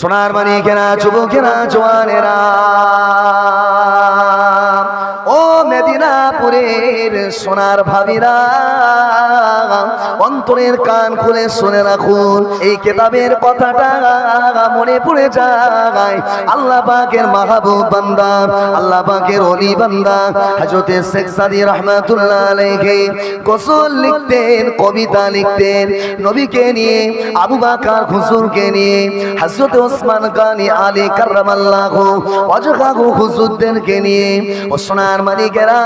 সোনার মানিকেরা যুবকেরা জোয়ানেরা। ও মেদিনাপুরের সোনার ভাবিরা, অন্তরের কান খুলে শুনে রাখুন, এই কেতাবের কথাটা মনে পড়ে যায়। আল্লাহ পাকের মাহবুব বান্দা, আল্লাহ পাকের অলি বান্দা, হযরতে শেখ সাদি রহমাতুল্লাহ গোসল লিখতেন, কবিতা লিখতেন, নবীকে নিয়ে, আবু বাকার হুজুরকে নিয়ে, হযরত ওসমান গানি আলী কাররামাল্লাহু ওয়াজহাহু হুজুরদেরকে নিয়ে, ও সোনার মালিকেরা?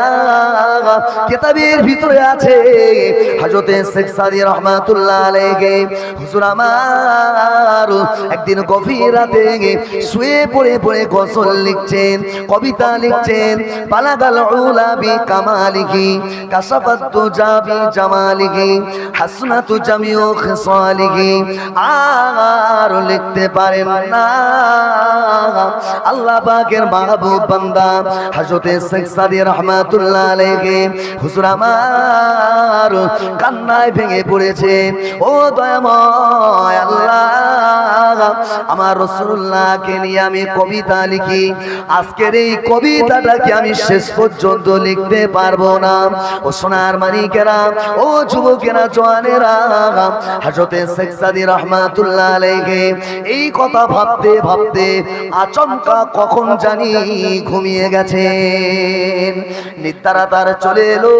কিতাবের ভিতরে আছে হযরতে শেখ আলাইহি। হুজুর আমার একদিন গভীর রাতে শুয়ে পড়ে পড়ে গজল লিখছেন, কবিতা লিখছেন, বালাগাল উলা বি কামালিহি কাসাফাত তুজাবি জামালিহি, হাসনাতু জামিউ খিসালিহি। আর লিখতে পারেন না। আল্লাহ পাকের মাহবুব বান্দা, হযরতে শেখ সাদি রহমাতুল্লাহ আলাইহি, হুজুর আমার কান্নায় ভেঙে পড়েছে। ও দয়াময় আল্লাহ আমার রসুল্লাহকে নিয়ে আমি কবিতা লিখি। আজকের এই কবিতাটাকে আমি শেষ পর্যন্ত লিখতে পারব না। ও সোনার মানিকেরা, ও যুবকেরা জওয়ানেরা হাজতে শেখ সাদি রহমাতুল্লাহ আলাইহি, এই কথা ভাবতে ভাবতে আচমকা কখন জানি ঘুমিয়ে গেছেন। নিত্যারা তার চলে এলো,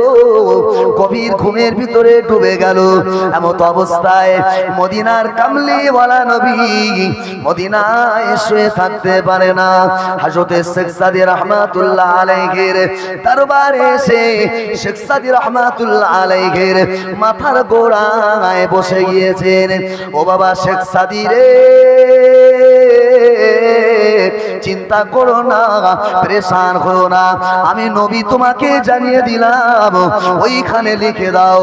গভীর ঘুমের ভিতরে ডুবে গেল। এমত অবস্থায় মদিনার কামলিওয়ালা নবী মদিনায় শুয়ে থাকতে পারে না। হাজতে শেখ রহমাতুল্লাহ আলাইহির দরবারে শেখ রহমাতুল্লাহ আলাইহির মাথার গোড়ায় বসে গিয়েছেন। ও বাবা শেখ সাদি রে, চিন্তা করো না, প্রেশান করো না। আমি নবী তোমাকে জানিয়ে দিলাম, ওইখানে লিখে দাও,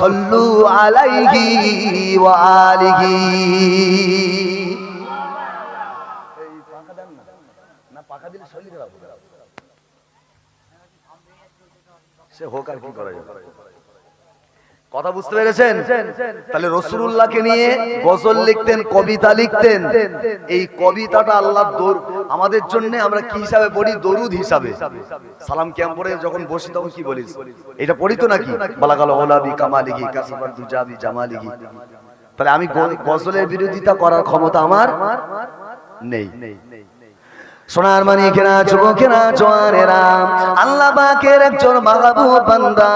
সল্লু আলাইহি ওয়া আলিহি। সে হোক আর কি করা যাবে। কথা বুঝতে পেরেছেন? তাহলে রসুল্লাহকে নিয়ে গজল লিখতেন, কবিতা লিখতেন। এই কবিতাটা আল্লাহ আমাদের জন্য আমরা কি হিসাবে পড়ি? দরুদ হিসাবে। সালাম ক্যাম পরে যখন বসি তখন কি বলিস? এটা পড়ি তো নাকি? বালাগাল ওলাবি কামালিগি, কাসাবার দুজাবি জামালিগি। তাহলে আমি গজলের বিরোধিতা করার ক্ষমতা আমার নেই। সোনার মানিকেরা যুবকেরা জোয়ানেরা। আল্লাহ পাকের একজন মাহবুব বান্দা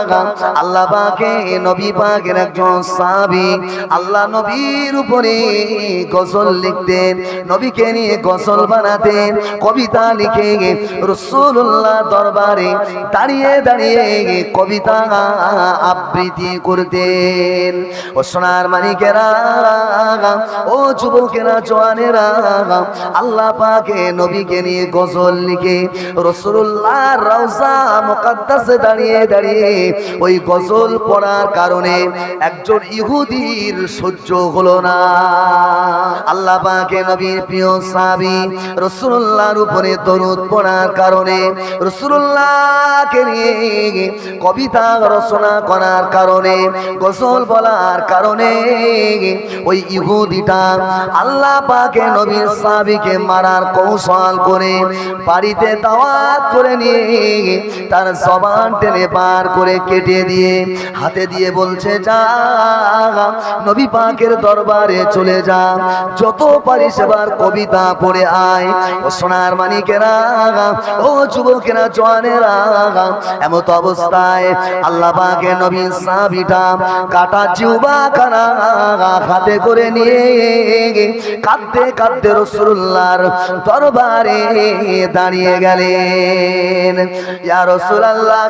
আল্লাহ পাকে নবী পাকের একজন সাহাবী। আল্লাহ নবীর উপরে গজল লিখতেন, নবীকে নিয়ে গজল বানাতেন, কবিতা লিখে রসুল্লাহ দরবারে দাঁড়িয়ে দাঁড়িয়ে কবিতা আবৃত্তি করতেন। ও সোনার মানিকেরা ও যুবকেরা, জোয়ানেরা আল্লাহ পাকে নবীকে নিয়ে গজল লিখে রসুল্লাহ রওজা মুকাদ্দাসে দাঁড়িয়ে দাঁড়িয়ে ওই গজল পড়ার কারণে একজন ইহুদির সহ্য হলো না। আল্লাহ পাকে নবীর প্রিয় সাহাবী রসুল্লাহর উপরে দরুদ পড়ার কারণে রসুল্লাহকে নিয়ে কবিতা রচনা করার কারণে, গজল বলার কারণে ওই ইহুদিটা আল্লাহ পাকে নবীর সাহাবীকে মারার কৌশল করে বাড়িতে দাওয়াত করে নিয়ে তার জবান টেনে পার করে কেটে দিয়ে হাতে দিয়ে বলছে, যা, নবী পাকের দরবারে চলে যা। যত পারিস এবার কবিতা পড়ে আয়। ও সোনার মানিকেরা, ও যুবকেরা, জওয়ানেরা, এমত অবস্থায় আল্লাহ পাকে নবী সাবিটা কাটা জিউবা খানা হাতে করে নিয়ে কাঁদতে কাঁদতে রসুল্লাহর দরবারে দাঁড়িয়ে গেলেন। ইয়া রাসূলুল্লাহ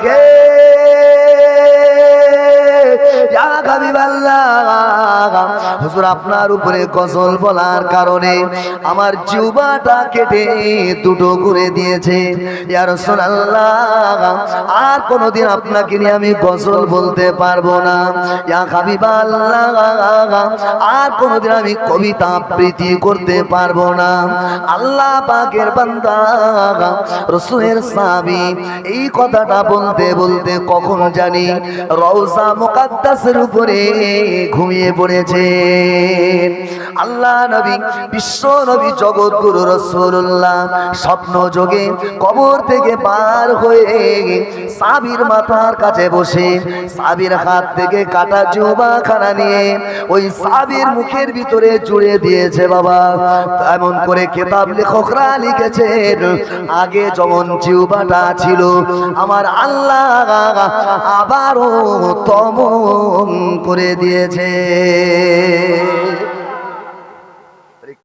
হুজুর আপনার উপরে গজল বলার কারণে আমার জিহ্বাটা কেটে দুটো করে দিয়েছে। আর কোনোদিন আপনাকে নিয়ে আমি গজল বলতে পারব না। আর কোনোদিন আমি কবিতা আবৃত্তি করতে পারব না। আল্লাহ পাকের বান্দা, রসুলের সাহাবী, এই কথাটা বলতে বলতে কখন জানি রওজা মুকাদ্দাসের উপরে ঘুমিয়ে পড়েছেন। আল্লাহ নবী, বিশ্ব নবী জগৎ গুরু রসুল্লাহ স্বপ্ন যোগে কবর থেকে পার হয়ে সাবির মাথার কাছে বসে সাবির হাত থেকে কাটা জুবা খানা নিয়ে ওই সাবির মুখের ভিতরে জুড়ে দিয়েছে বাবা। এমন করে কেতাব লেখকরা লিখেছেন, আগে যেমন জিউবাটা ছিল, আমার আল্লাহ আবারও তমন করে দিয়েছে।